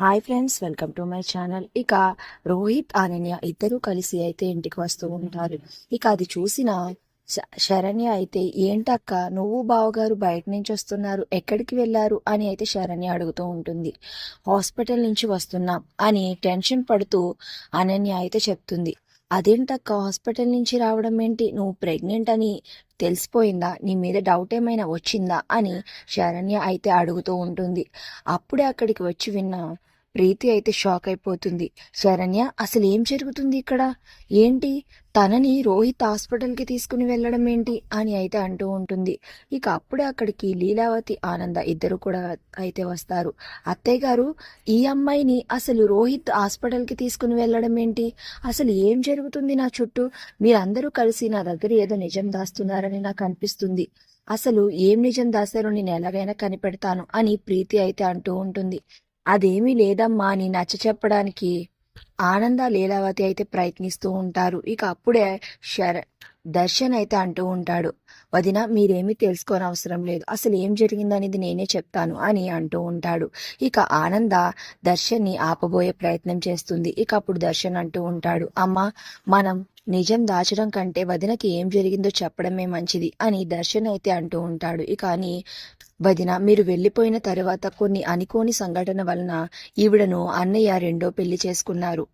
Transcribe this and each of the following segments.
Hi friends welcome to my channel. ఇక రోహిత్ అనన్య ఇద్దరు కలిసి అయితే ఇంటికి వస్తూ ఉంటారు. ఇక అది చూసిన శ- శరణ్య అయితే ఏంటక్క నువ్వు బావగారు బయట నుంచి వస్తున్నారు ఎక్కడికి వెళ్ళారు? అని అయితే శరణ్య అడుగుతూ ఉంటుంది. హాస్పిటల్ నుంచి వస్తున్నాం అని టెన్షన్ పడుతూ అనన్య అయితే చెప్తుంది. అదేంటక్క హాస్పిటల్ నుంచి రావడం ఏంటి? నువ్వు ప్రెగ్నెంట్ అని తెలిసిపోయిందా? నీ మీద డౌట్ ఏమైనా వచ్చిందా? అని శరణ్య అయితే అడుగుతూ ఉంటుంది. అప్పుడే అక్కడికి వచ్చి విన్న. ప్రీతి అయితే షాక్ అయిపోతుంది. శరణ్య అసలు ఏం జరుగుతుంది ఇక్కడ? ఏంటి? తనని రోహిత్ హాస్పిటల్కి తీసుకుని వెళ్ళడం ఏంటి అని అయితే అంటూ ఉంటుంది. ఇక అప్పుడే అక్కడికి లీలావతి ఆనంద ఇద్దరు కూడా అయితే వస్తారు. అత్తయ్య గారు ఈ అమ్మాయిని అసలు రోహిత్ హాస్పిటల్కి తీసుకుని వెళ్ళడం ఏంటి? అసలు ఏం జరుగుతుంది నా చుట్టూ? మీరందరూ కలిసి నా దగ్గర ఏదో నిజం దాస్తున్నారని నాకు అనిపిస్తుంది. అసలు ఏం నిజం దాస్తారో నేను ఎలాగైనా కనిపెడతాను అని ప్రీతి అయితే అంటూ ఉంటుంది. అదేమీ లేదమ్మా అని నచ్చ చెప్పడానికి ఆనంద లీలావతి అయితే ప్రయత్నిస్తూ ఉంటారు. ఇక అప్పుడే శర దర్శన్ అయితే అంటూ ఉంటాడు వదిన మీరేమీ తెలుసుకోని అవసరం లేదు అసలు ఏం జరిగిందనేది నేనే చెప్తాను అని అంటూ ఉంటాడు. ఇక ఆనంద దర్శన్ని ఆపబోయే ప్రయత్నం చేస్తుంది. ఇక అప్పుడు దర్శన్ అంటూ ఉంటాడు అమ్మా మనం నిజం దాచడం కంటే వదినకి ఏం జరిగిందో చెప్పడమే మంచిది అని దర్శన్ అయితే అంటూ ఉంటాడు. ఇక అని వదిన మీరు వెళ్ళిపోయిన తర్వాత కొన్ని అనుకోని సంఘటన వలన ఈవిడను అన్నయ్య రెండో పెళ్ళి చేసుకున్నారు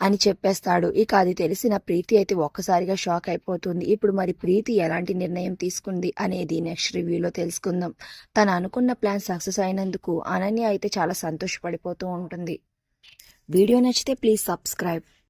అని చెప్పేస్తాడు. ఇక అది తెలిసిన ప్రీతి అయితే ఒక్కసారిగా షాక్ అయిపోతుంది. ఇప్పుడు మరి ప్రీతి ఎలాంటి నిర్ణయం తీసుకుంది అనేది నెక్స్ట్ రివ్యూలో తెలుసుకుందాం. తను అనుకున్న ప్లాన్ సక్సెస్ అయినందుకు అనన్య అయితే చాలా సంతోషపడిపోతూ ఉంటుంది. వీడియో నచ్చితే ప్లీజ్ సబ్స్క్రైబ్.